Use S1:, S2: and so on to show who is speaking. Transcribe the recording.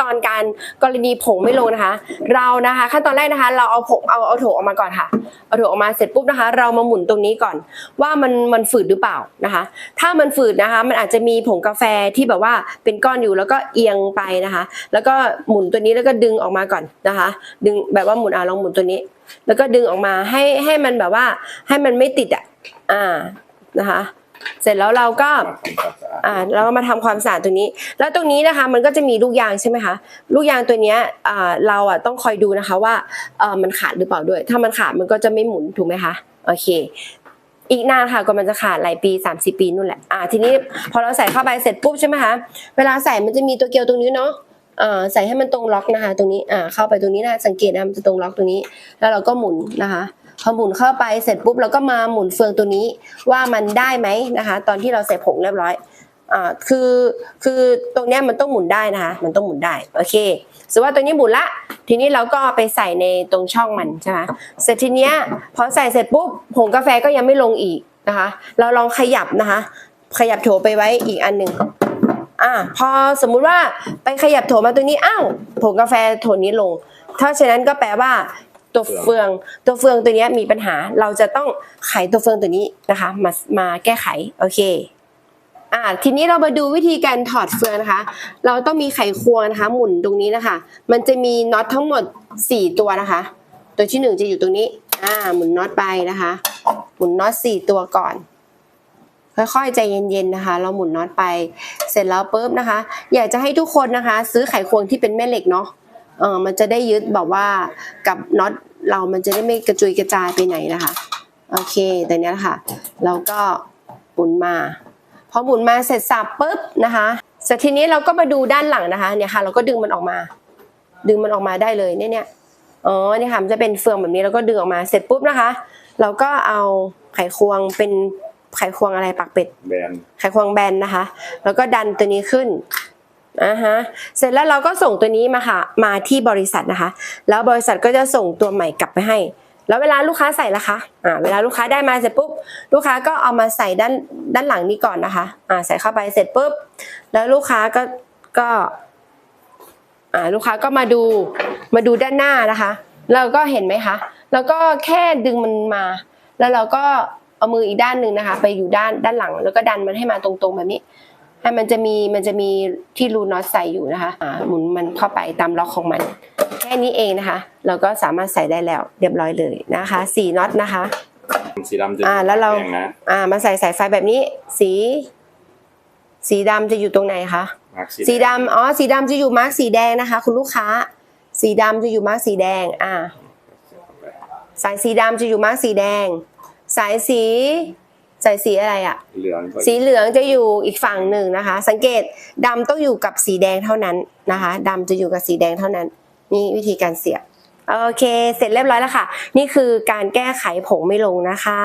S1: ตอนการกรณีผงไม่ลงนะคะ เรานะคะขั้นตอนแรกนะคะ เราเอาผงเอาเอาโถออกมาก่อนค่ะเอาโถออกมาเสร็จปุ๊บนะคะ เรามาหมุนตรงนี้ก่อน ว่ามันมันฝืดหรือเปล่านะคะ ถ้ามันฝืดนะคะ มันอาจจะมีผงกาแฟที่แบบว่าเป็นก้อนอยู่แล้วก็เอียงไปนะคะ แล้วก็หมุนตัวนี้แล้วก็ดึงออกมาก่อนนะคะ ดึงแบบว่าหมุนอะลองหมุนตัวนี้ แล้วก็ดึงออกมาให้ให้มันแบบว่าให้มันไม่ติดอะอ่านะคะ เสร็จแล้วเราก็ อ่าเราก็มาทำความสะอาดตรงนี้ แล้วตรงนี้นะคะมันก็จะมีลูกยางใช่ไหมคะลูกยางตัวเนี้ยอ่าเราอะต้องคอยดูนะคะว่าเออมันขาดหรือเปล่าด้วย ถ้ามันขาดมันก็จะไม่หมุนถูกไหมคะโอเค อีกนานค่ะก็มันจะขาดหลายปี 30 ปีนู่นแหละอ่าทีนี้พอเราใส่เข้าไปเสร็จปุ๊บใช่ไหมคะเวลาใส่มันจะมีตัวเกลียวตรงนี้เนาะอ่าใส่ให้มันตรงล็อกนะคะ ตรงนี้อ่าเข้าไปตรงนี้นะสังเกตนะมันจะตรงล็อกตรงนี้ แล้วเราก็หมุนนะคะพอหมุนเข้าไปเสร็จปุ๊บเราก็มาหมุนเฟืองตัวนี้ว่ามันได้ไหมนะคะ ตอนที่เราใส่ผงเรียบร้อย อ่าคือคือตรงเนี้ยมันต้องหมุนได้นะคะ มันต้องหมุนได้โอเคสมมติว่าตัวนี้หมุนละ ทีนี้เราก็ไปใส่ในตรงช่องมันใช่ไหมเสร็จทีเนี้ยพอใส่เสร็จปุ๊บผงกาแฟก็ยังไม่ลงอีกนะคะ เราลองขยับนะคะ ขยับโถไปไว้อีกอันหนึ่งอ่าพอสมมุติว่าไปขยับโถมาตัวนี้อ้าวผงกาแฟโถนี้ลงถ้าฉะนั้นก็แปลว่าตัวเฟืองตัวเฟืองตัวนี้มีปัญหา เราจะต้องไขตัวเฟืองตัวนี้นะคะ มามาแก้ไขโอเค อ่าทีนี้เรามาดูวิธีการถอดเฟืองนะคะ เราต้องมีไขควงนะคะ หมุนตรงนี้นะคะ มันจะมีน็อตทั้งหมด 4 ตัวนะคะ ตัวที่ 1 จะอยู่ตรงนี้อ่าหมุนน็อตไปนะคะ หมุนน็อต 4 ตัวก่อน ค่อยๆใจเย็นๆนะคะ เราหมุนน็อตไป เสร็จแล้วปุ๊บนะคะ อยากจะให้ทุกคนนะคะ ซื้อไขควงที่เป็นแม่เหล็กเนาะเออมันจะได้ยึดแบบว่ากับน็อตเรามันจะได้ไม่กระจุยกระจายไปไหนนะคะ โอเคแต่เนี้ยค่ะ เราก็หมุนมา พอหมุนมาเสร็จสับปุ๊บนะคะเสร็จทีนี้เราก็มาดูด้านหลังนะคะเนี่ยค่ะ เราก็ดึงมันออกมา ดึงมันออกมาได้เลยเนี่ยเนี่ยอ๋อเนี่ยค่ะมันจะเป็นเฟืองแบบนี้แล้วก็ดึงออกมาเสร็จปุ๊บนะคะ เราก็เอาไขควงเป็นไขควงอะไรปักเป็ด
S2: แบน
S1: ไขควงแบนนะคะ แล้วก็ดันตัวนี้ขึ้นอ่าฮะเสร็จแล้วเราก็ส่งตัวนี้มาค่ะ มาที่บริษัทนะคะ แล้วบริษัทก็จะส่งตัวใหม่กลับไปให้ แล้วเวลาลูกค้าใส่ละคะ อ่า เวลาลูกค้าได้มาเสร็จปุ๊บ ลูกค้าก็เอามาใส่ด้านด้านหลังนี้ก่อนนะคะ อ่า ใส่เข้าไปเสร็จปุ๊บ แล้วลูกค้าก็ ก็ อ่า ลูกค้าก็มาดู มาดูด้านหน้านะคะ เราก็เห็นไหมคะ แล้วก็แค่ดึงมันมา แล้วเราก็เอามืออีกด้านหนึ่งนะคะ ไปอยู่ด้านด้านหลัง แล้วก็ดันมันให้มาตรงๆแบบนี้ให้มันจะมี มันจะมีที่รูน็อตใส่อยู่นะคะ อ่า หมุนมันเข้าไปตามล็อกของมัน ค่นี้เองนะคะ เราก็สามารถใส่ได้แล้วเรียบร้อยเลยนะคะสี่น็อตนะคะ
S2: สีดำจะ
S1: อ่าแล้วเรา
S2: ดงนะ
S1: อ่ามาใส่สายไฟแบบนี้ สี สีดำจะอยู่ตรงไหนคะ
S2: มาร์ค
S1: สีดำอ๋อสีดำจะอยู่มาร์กสีแดงนะคะ คุณลูกค้า สีดำจะอยู่มาร์กสีแดงอ่า สายสีดำจะอยู่มาร์กสีแดง สายสี สายสีอะไรอะ
S2: เหลืองก็
S1: สีเหลืองจะอยู่อีกฝั่งหนึ่งนะคะ สังเกตดำต้องอยู่กับสีแดงเท่านั้นนะคะดำจะอยู่กับสีแดงเท่านั้น นี่วิธีการเสียบ โอเค เสร็จเรียบร้อยแล้วค่ะ นี่คือการแก้ไขผงไม่ลงนะคะ